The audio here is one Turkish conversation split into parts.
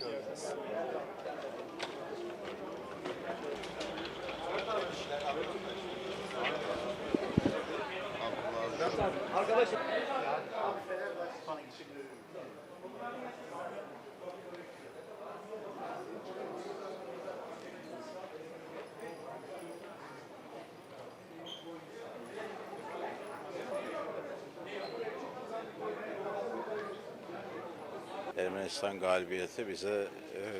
Goes. Ermenistan galibiyeti bize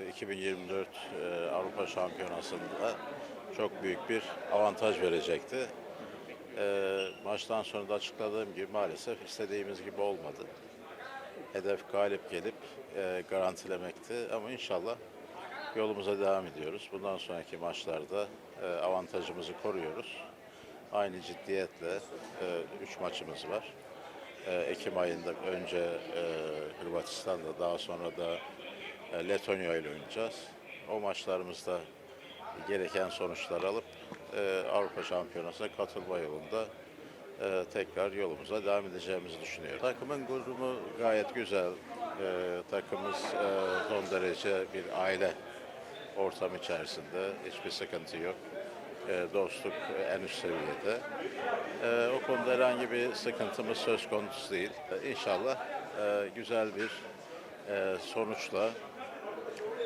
e, 2024 e, Avrupa Şampiyonası'nda çok büyük bir avantaj verecekti. E, Maçtan sonra da açıkladığım gibi maalesef istediğimiz gibi olmadı. Hedef galip gelip e, garantilemekti ama inşallah yolumuza devam ediyoruz. Bundan sonraki maçlarda e, avantajımızı koruyoruz. Aynı ciddiyetle 3 maçımız var. E, Ekim ayında önce e, Hırvatistan'da daha sonra da e, Letonya ile oynayacağız. O maçlarımızda gereken sonuçlar alıp e, Avrupa Şampiyonası'na katılma yolunda tekrar yolumuza devam edeceğimizi düşünüyorum. Takımın durumu gayet güzel. E, takımımız e, son derece bir aile ortam içerisinde hiçbir sıkıntı yok. E, dostluk en üst seviyede. E, o konuda herhangi bir sıkıntımız söz konusu değil. E, İnşallah güzel bir sonuçla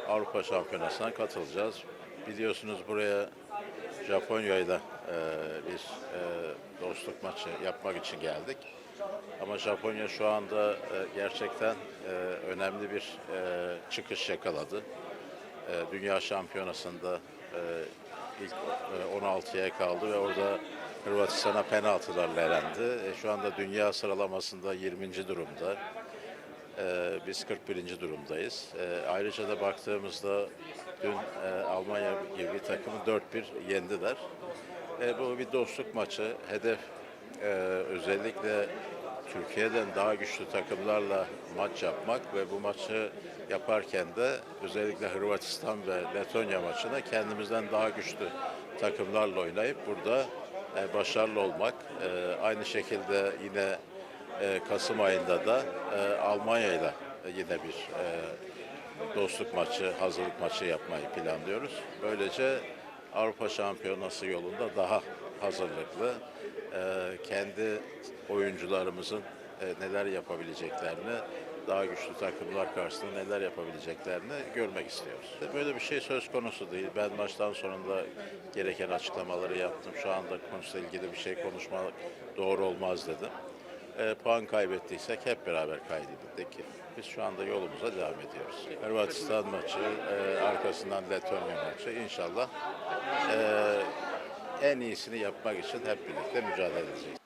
Avrupa Şampiyonası'na katılacağız. Biliyorsunuz buraya Japonya'yla e, dostluk maçı yapmak için geldik. Ama Japonya şu anda gerçekten önemli bir çıkış yakaladı. Dünya Şampiyonası'nda ilk e, 16'ya kaldı ve orada Hırvatistan'a penaltılarla elendi. E, şu anda dünya sıralamasında 20. durumda. E, biz 41. durumdayız. E, ayrıca da baktığımızda dün e, Almanya gibi bir takımı 4-1 yendiler. E, bu bir dostluk maçı. Hedef özellikle Türkiye'den daha güçlü takımlarla maç yapmak ve bu maçı yaparken de özellikle Hırvatistan ve Letonya maçına kendimizden daha güçlü takımlarla oynayıp burada e, başarılı olmak. E, aynı şekilde yine e, Kasım ayında da e, Almanya ile yine bir e, dostluk maçı, hazırlık maçı yapmayı planlıyoruz. Böylece Avrupa Şampiyonası yolunda daha hazırlıklı, e, kendi oyuncularımızın e, neler yapabileceklerini, daha güçlü takımlar karşısında neler yapabileceklerini görmek istiyoruz. Böyle bir şey söz konusu değil. Ben maçtan sonunda gereken açıklamaları yaptım. Şu anda konuyla ilgili bir şey konuşmak doğru olmaz dedim. E, puan kaybettiysek hep beraber kaybettik. Biz şu anda yolumuza devam ediyoruz. Hırvatistan maçı, e, arkasından Letonya maçı. İnşallah e, en iyisini yapmak için hep birlikte mücadele edeceğiz.